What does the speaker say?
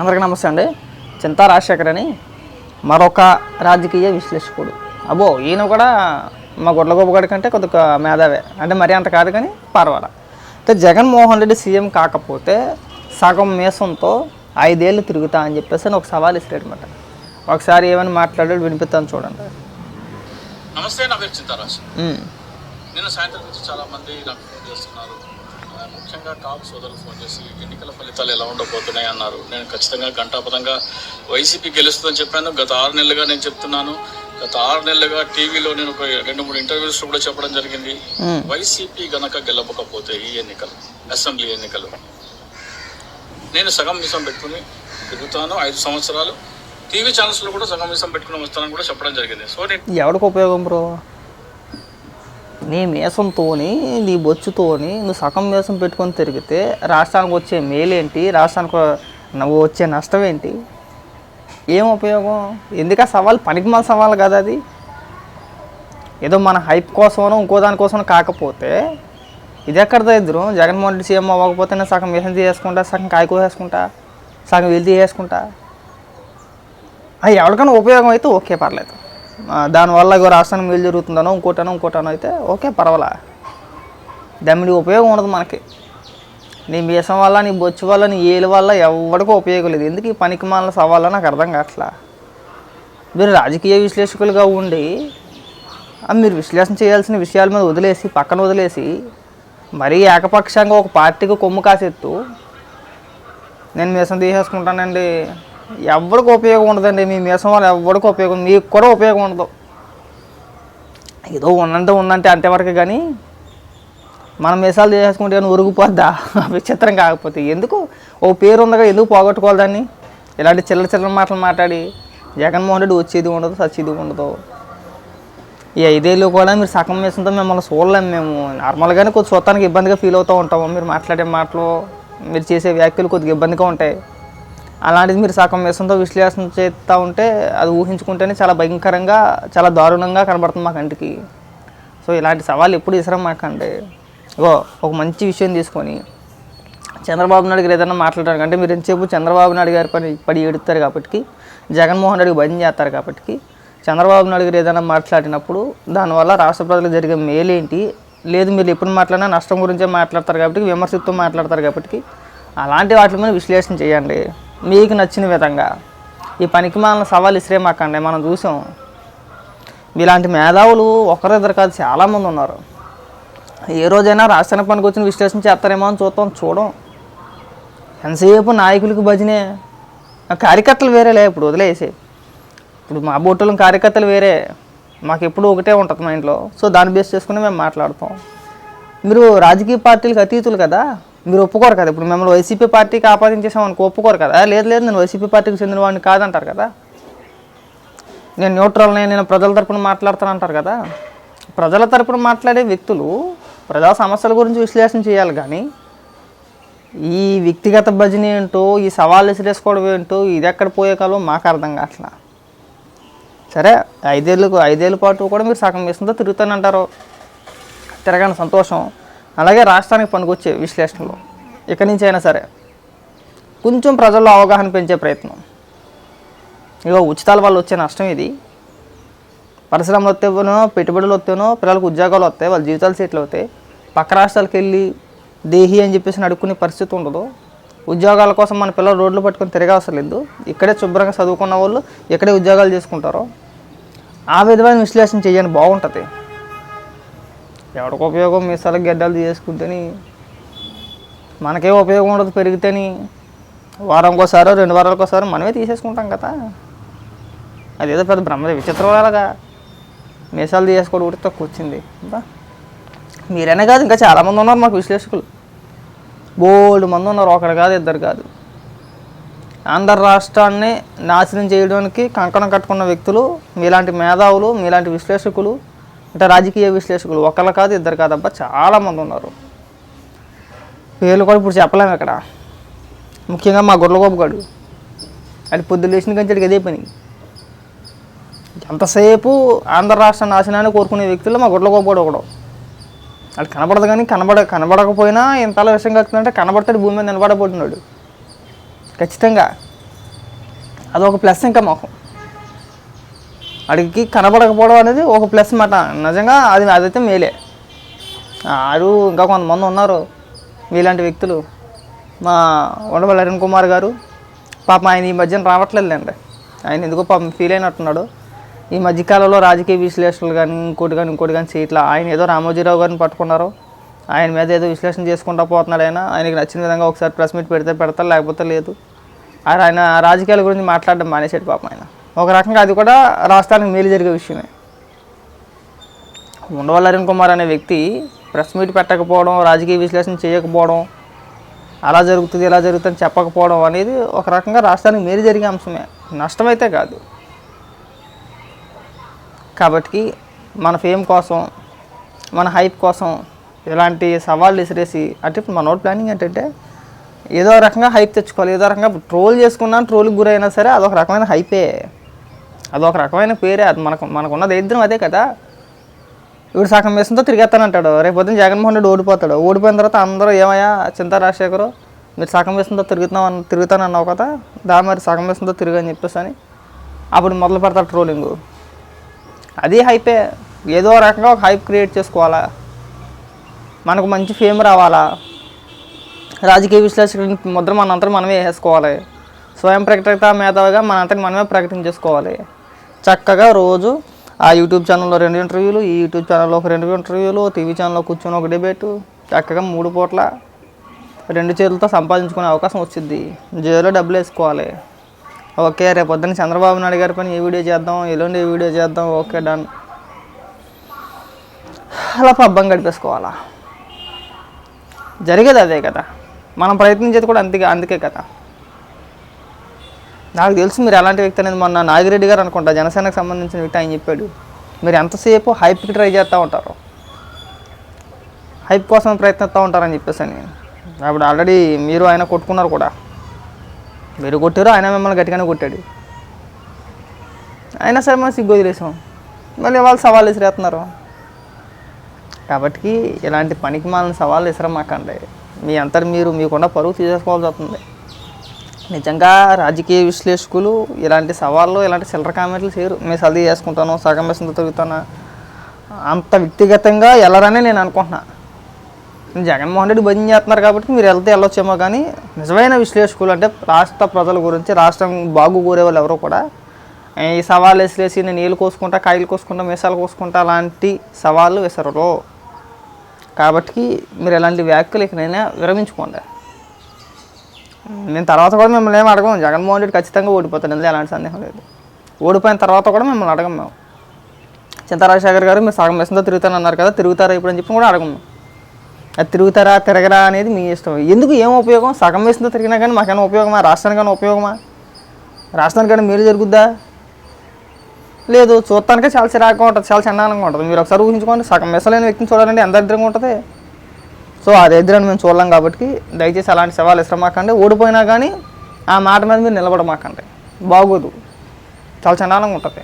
అందరికీ నమస్తే అండి. చింతా రాజశేఖర్ అని మరొక రాజకీయ విశ్లేషకుడు. అబ్బో ఈయన కూడా మా గొడ్లగోపగాడి కంటే కొద్దిగా మేధావే. అంటే మరీ అంత కాదు కానీ పర్వాలా. అయితే జగన్మోహన్ రెడ్డి సీఎం కాకపోతే సగం మీసంతో ఐదేళ్ళు తిరుగుతా అని చెప్పేసి అని ఒక సవాల్ ఇస్తాడనమాట ఒకసారి ఏమని మాట్లాడాడు వినిపిస్తాను చూడండి. నమస్తే నా పేరు చింతారాజ్ నిన్న సాయంత్రం నుంచి చాలా మంది నాకు ఫోన్ చేస్తున్నారు. ముఖ్యంగా కాపు సోదరులు ఫోన్ చేసి ఎన్నికల ఫలితాలు ఎలా ఉండబోతున్నాయి? అన్నారు. నేను ఖచ్చితంగా గంటాపదంగా వైసీపీ గెలుస్తుందని చెప్పాను. గత ఆరు నెలలుగా నేను చెప్తున్నాను. గత ఆరు నెలలుగా టీవీలో నేను ఒక రెండు మూడు ఇంటర్వ్యూస్ కూడా చెప్పడం జరిగింది. వైసీపీ గనక గెలవకపోతే ఈ ఎన్నికలు అసెంబ్లీ ఎన్నికలు నేను సగం మిసం పెట్టుకుని తిరుగుతాను ఐదు సంవత్సరాలు టీవీ ఛానల్స్లో కూడా సగం మిసం పెట్టుకుని వస్తానని కూడా చెప్పడం జరిగింది. సో నేను ఎవరికి ఉపయోగం బ్రో? నీ మీసంతోని నీ బొచ్చుతోని నువ్వు సగం మీసం పెట్టుకొని తిరిగితే రాష్ట్రానికి వచ్చే మేలేంటి? రాష్ట్రానికి నువ్వు వచ్చే నష్టం ఏంటి ఏం ఉపయోగం? ఎందుకు ఆ సవాల్ పనికిమాల సవాల్ కదా అది. ఏదో మన హైప్ కోసమనో ఇంకో దానికోసమో కాకపోతే ఇది ఎక్కడ ఇద్దరు. జగన్మోహన్ రెడ్డి సీఎం అవ్వకపోతే నేను సగం వేసం చేసుకుంటా సగం కాయకోసేసుకుంటా సగం వీళ్ళు తీసేసుకుంటా అది ఎవరికైనా ఉపయోగం అయితే ఓకే పర్లేదు. దానివల్ల ఇగో రాష్ట్రానికి మేలు జరుగుతుందనో ఇంకోటనో ఇంకోటనో అయితే ఓకే పర్వాలా. దమ్మిడి ఉపయోగం ఉండదు మనకి. నీ మీసం వల్ల నీ బొచ్చు వల్ల నీ ఏలు వల్ల ఎవరికీ ఉపయోగం లేదు. ఎందుకు ఈ పనికి మాల సవాళ్ళ నాకు అర్థం కావట్లా? మీరు రాజకీయ విశ్లేషకులుగా ఉండి మీరు విశ్లేషణ చేయాల్సిన విషయాల మీద వదిలేసి పక్కన వదిలేసి మరీ ఏకపక్షంగా ఒక పార్టీకి కొమ్ము కాసేత్తు. నేను మీసం తీసేసుకుంటానండి. ఎవరికి ఉపయోగం ఉండదండి. మీ మీసం వల్ల ఎవరికి ఉపయోగం మీకు కూడా ఉపయోగం ఉండదు. ఏదో ఉన్నంటే ఉందంటే అంతేవరకు కానీ మనం మీసాలు చేసుకుంటే కానీ ఉరిగిపోద్దా? విచిత్రం కాకపోతే. ఎందుకు? ఓ పేరు ఉందగా ఎందుకు పోగొట్టుకోవాలి దాన్ని? ఇలాంటి చిల్లర చిల్లర మాటలు మాట్లాడి జగన్మోహన్ రెడ్డి వచ్చేది ఉండదు సచ్చేది ఉండదు. ఈ ఐదేళ్ళు కూడా మీరు సగం మీసంతో మిమ్మల్ని చూడలేము మేము. నార్మల్గానే కొద్ది చూడటానికి ఇబ్బందిగా ఫీల్ అవుతూ ఉంటాము. మీరు మాట్లాడే మాటలు మీరు చేసే వ్యాఖ్యలు కొద్దిగా ఇబ్బందిగా ఉంటాయి. అలాంటిది మీరు సగం మీసంతో విశ్లేషణ చేస్తూ ఉంటే అది ఊహించుకుంటేనే చాలా భయంకరంగా చాలా దారుణంగా కనబడుతుంది మా కంటికి. సో ఇలాంటి సవాళ్ళు ఎప్పుడు ఇసరం మాకండి ఇగో ఒక మంచి విషయం తీసుకొని చంద్రబాబు నాయుడు గారు ఏదైనా మాట్లాడారు అంటే మీరు ఎంతసేపు చంద్రబాబు నాయుడు గారి పని పడి ఏడుతారు కాబట్టి జగన్మోహన్ రెడ్డికి భయం చేస్తారు కాబట్టి చంద్రబాబు నాయుడు గారు ఏదైనా మాట్లాడినప్పుడు దానివల్ల రాష్ట్ర ప్రజలకు జరిగే మేలేంటి లేదు మీరు ఎప్పుడు మాట్లాడినా నష్టం గురించే మాట్లాడతారు కాబట్టి విమర్శతో మాట్లాడతారు కాబట్టి అలాంటి వాటి మీద విశ్లేషణ చేయండి. మీకు నచ్చిన విధంగా ఈ పనికి మాలిన సవాలు ఇసిరే మాకండి మనం చూసాం. మీలాంటి మేధావులు ఒకరిద్దరు కాదు చాలామంది ఉన్నారు. ఏ రోజైనా రాష్ట్రానికి పనికి వచ్చిన విశ్లేషణ చేస్తారేమో అని చూస్తాం చూడం. ఎంతసేపు నాయకులకు భజనే? కార్యకర్తలు వేరేలే ఇప్పుడు వదిలేసి. ఇప్పుడు మా బొట్టుల కార్యకర్తలు వేరే. మాకు ఎప్పుడు ఒకటే ఉంటుంది మా ఇంట్లో. సో దాన్ని బేస్ చేసుకుని మేము మాట్లాడతాం. మీరు రాజకీయ పార్టీలకు అతీతులు కదా. మీరు ఒప్పుకోరు కదా? ఇప్పుడు మిమ్మల్ని వైసీపీ పార్టీకి ఆపాదించేసాం అనుకో ఒప్పుకోరు కదా? లేదు లేదు నేను వైసీపీ పార్టీకి చెందిన వాడిని కాదంటారు కదా? నేను న్యూట్రల్ని నేను ప్రజల తరపున మాట్లాడతాను అంటారు కదా? ప్రజల తరపున మాట్లాడే వ్యక్తులు ప్రజా సమస్యల గురించి విశ్లేషణ చేయాలి కానీ ఈ వ్యక్తిగత భజన ఏంటో ఈ సవాళ్ళు విసిరేసుకోవడం ఏంటో ఇది ఎక్కడ పోయే కాలో మాకు అర్థం కావట్లా. సరే ఐదేళ్ళకు ఐదేళ్ళ పాటు కూడా మీరు సగం వేస్తుందో తిరుగుతానంటారు. తిరగని సంతోషం. అలాగే రాష్ట్రానికి పనికొచ్చే విశ్లేషణలు ఇక్కడి నుంచి అయినా సరే కొంచెం ప్రజల్లో అవగాహన పెంచే ప్రయత్నం. ఇగో ఉచితాల వల్ల వచ్చే నష్టం ఇది. పరిశ్రమలు వస్తేనో పెట్టుబడులు వస్తేనో పిల్లలకు ఉద్యోగాలు వస్తాయి వాళ్ళ జీవితాలు సెటిల్ అవుతాయి. పక్క రాష్ట్రాలకు వెళ్ళి దేహి అని చెప్పేసి అడుక్కునే పరిస్థితి ఉండదు. ఉద్యోగాల కోసం మన పిల్లలు రోడ్లు పట్టుకొని తిరగవసరం లేదు. ఇక్కడే శుభ్రంగా చదువుకున్న వాళ్ళు ఇక్కడే ఉద్యోగాలు చేసుకుంటారు ఆ విధమైన విశ్లేషణ చేయండి బాగుంటుంది. ఎవరికి ఉపయోగం? మీసాలకు గడ్డలు చేసుకుంటేని మనకే ఉపయోగం ఉండదు పెరిగితేని. వారంకోసారో రెండు వారాలకోసారి మనమే తీసేసుకుంటాం కదా. అదేదో పెద్ద బ్రహ్మ విచిత్రలాగా మీసాలు తీసుకోవడం కూడా తక్కువ వచ్చింది. మీరైనా కాదు ఇంకా చాలామంది ఉన్నారు మాకు విశ్లేషకులు. బోల్డ్ మంది ఉన్నారు ఒకరు కాదు ఇద్దరు కాదు. ఆంధ్ర రాష్ట్రాన్ని నాశనం చేయడానికి కంకణం కట్టుకున్న వ్యక్తులు మీలాంటి మేధావులు మీలాంటి విశ్లేషకులు అంటే రాజకీయ విశ్లేషకులు ఒకళ్ళు కాదు ఇద్దరు కాదబ్బా చాలామంది ఉన్నారు. పేర్లు కూడా ఇప్పుడు చెప్పలేము ఇక్కడ. ముఖ్యంగా మా గొర్రెలగోపు గాడు. అది పొద్దు లేచిన కంచెడికి అదే పని. ఎంతసేపు ఆంధ్ర రాష్ట్ర నాశనాన్ని కోరుకునే వ్యక్తుల్లో మా గొడ్లగోపు కూడా ఒకడు. అది కనబడదు కానీ కనబడ కనబడకపోయినా ఇంతలా విషయం కలుగుతుందంటే కనబడతాడు భూమి మీద నిలబడబోతున్నాడు. ఖచ్చితంగా. అదొక ప్లస్ ఇంకా మాకు. అడిగి కనబడకపోవడం అనేది ఒక ప్లస్ మాట. నిజంగా అది అదైతే మేలే. ఆరు ఇంకా కొంతమంది ఉన్నారు. మీలాంటి వ్యక్తులు. మా ఉండవల్లి అరుణ్ కుమార్ గారు. పాపం ఆయన ఈ మధ్యన రావట్లేదులేండి. ఆయన ఎందుకో పాపం ఫీల్ అయినట్టున్నాడు. ఈ మధ్యకాలంలో రాజకీయ విశ్లేషణలు కానీ ఇంకోటి కానీ ఇంకోటి కానీ చేయట్లా. ఆయన ఏదో రామోజీరావు గారిని పట్టుకున్నారు. ఆయన మీద ఏదో విశ్లేషణ చేసుకుంటా పోతున్నాడు ఆయన. ఆయనకి నచ్చిన విధంగా ఒకసారి ప్రెస్ మీట్ పెడితే పెడతారు లేకపోతే లేదు. ఆయన ఆయన రాజకీయాల గురించి మాట్లాడడం మానేసాడు పాపం ఆయన. ఒక రకంగా అది కూడా రాష్ట్రానికి మేలు జరిగే విషయమే. ఉండవల్లి అరుణ్ కుమార్ అనే వ్యక్తి ప్రెస్ మీట్ పెట్టకపోవడం రాజకీయ విశ్లేషణ చేయకపోవడం అలా జరుగుతుంది ఇలా జరుగుతుంది చెప్పకపోవడం అనేది ఒక రకంగా రాష్ట్రానికి మేలు జరిగే అంశమే. నష్టమైతే కాదు. కాబట్టి మన ఫేమ్ కోసం మన హైప్ కోసం ఇలాంటి సవాళ్ళు విసిరేసి అంటే ఇప్పుడు మనోడు ప్లానింగ్ ఏంటంటే ఏదో రకంగా హైప్ తెచ్చుకోవాలి ఏదో రకంగా ట్రోల్ చేసుకున్నా ట్రోల్కి గురైనా సరే అదొక రకమైన హైపే. అదొక రకమైన పేరే అది. మనకు మనకున్న దరిద్రం అదే కదా. ఇప్పుడు సగం వేసంతో తిరిగేస్తానంటాడు. రేపు పొద్దున జగన్మోహన్ రెడ్డి ఓడిపోతాడు. ఓడిపోయిన తర్వాత అందరూ ఏమయ్యా చింతా రాజశేఖరు మీరు సగం వేసంతో తిరుగుతున్నాం అన్న తిరుగుతానన్నావు కదా. దా మరి సగం వేసంతో తిరుగు అని చెప్పేసి అని. అప్పుడు మొదలు పెడతాడు ట్రోలింగ్. అది హైపే. ఏదో రకంగా ఒక హైప్ క్రియేట్ చేసుకోవాలా. మనకు మంచి ఫేమ్ రావాలా. రాజకీయ విశ్లేషకుడిని ముద్ర మనంతా మనమే వేసుకోవాలి. స్వయం ప్రకటిత మేధావిగా మనంతటి మనమే ప్రకటించేసుకోవాలి చక్కగా రోజు ఆ యూట్యూబ్ ఛానల్లో రెండు ఇంటర్వ్యూలు ఈ యూట్యూబ్ ఛానల్లో ఒక రెండు ఇంటర్వ్యూలు టీవీ ఛానల్లో కూర్చొని ఒక డిబేటు చక్కగా మూడు పూట్ల రెండు చేతులతో సంపాదించుకునే అవకాశం వచ్చింది జేబులో డబ్బులు వేసుకోవాలి. ఓకే రేపు పొద్దున్న చంద్రబాబు నాయుడు గారి పని ఏ వీడియో చేద్దాం ఎల్లుండి ఏ వీడియో చేద్దాం ఓకే డన్. అలా పబ్బం గడిపేసుకోవాలా? జరిగేది అదే కదా. మనం ప్రయత్నించేది కూడా అంతే అందుకే కదా. నాకు తెలుసు మీరు ఎలాంటి వ్యక్తి అనేది మొన్న నాగిరెడ్డి గారు అనుకుంటా జనసేనకు సంబంధించిన వ్యక్తి ఆయన చెప్పాడు. మీరు ఎంతసేపు హైప్కి ట్రై చేస్తూ ఉంటారు? హైప్ కోసం ప్రయత్నిస్తూ ఉంటారని చెప్పేసి అని. అప్పుడు ఆల్రెడీ మీరు ఆయన కొట్టుకున్నారు కూడా. మీరు కొట్టారు ఆయన మిమ్మల్ని గట్టిగానే కొట్టాడు. అయినా సరే మనం సిగ్గు వదిలేసాం. మళ్ళీ వాళ్ళు సవాళ్ళు విసిరేస్తున్నారు. కాబట్టి ఇలాంటి పనికి మాలిన సవాళ్ళు విసరమాకండి. మీ అంతటి మీరు మీకున్న పరువు తీసేసుకోవాల్సి వస్తుంది. నిజంగా రాజకీయ విశ్లేషకులు ఇలాంటి సవాళ్ళు ఇలాంటి చిల్లర కామెంట్లు చేయరు. మేము చదివి చేసుకుంటాను సగం మెసంతో తిరుగుతాను అంత వ్యక్తిగతంగా వెళ్ళరనే నేను అనుకుంటున్నా. జగన్మోహన్ రెడ్డి భజన చేస్తున్నారు కాబట్టి మీరు వెళ్తే వెళ్ళొచ్చేమో కానీ నిజమైన విశ్లేషకులు అంటే రాష్ట్ర ప్రజల గురించి రాష్ట్రం బాగు కోరే వాళ్ళు ఎవరో కూడా ఈ సవాళ్ళు వేసిలేసి నేను నీళ్ళు కోసుకుంటా కాయలు కోసుకుంటా మీసాలు కోసుకుంటా అలాంటి సవాళ్ళు విసరరు కాబట్టి మీరు ఎలాంటి వ్యాఖ్యలు ఇకనైనా విరమించుకోండి. నేను తర్వాత కూడా మిమ్మల్ని ఏం అడగం. జగన్మోహన్ రెడ్డి ఖచ్చితంగా ఓడిపోతాడు. అందులో ఎలాంటి సందేహం లేదు. ఓడిపోయిన తర్వాత కూడా మిమ్మల్ని అడగం మేము. చింతారాజశేఖర్ గారు మీరు సగం వేసంతో తిరుగుతానన్నారు కదా తిరుగుతారా ఇప్పుడు అని చెప్పి కూడా అడగము అది తిరుగుతారా తిరగరా అనేది మీ ఇష్టం. ఎందుకు ఏం ఉపయోగం? సగం వేసిందో తిరిగినా కానీ మాకైనా ఉపయోగమా? రాష్ట్రానికైనా ఉపయోగమా? రాష్ట్రానికైనా మేలు జరుగుద్దా? లేదు. చూడటానికే చాలా చిరాకుగా ఉంటుంది. చాలా చండాలంగా ఉంటుంది. మీరు ఒకసారి ఊహించుకోండి. సగం మెసలైన వ్యక్తిని చూడాలంటే ఎంత దరిద్రంగా ఉంటుంది? సో ఆ దరిద్రాన్ని మేము చూడలేం కాబట్టి దయచేసి అలాంటి సవాలు ఇష్టమాకండి ఓడిపోయినా కానీ ఆ మాట మీద మీరు నిలబడమాకండి. బాగోదు. చాలా చండాలంగా ఉంటుంది.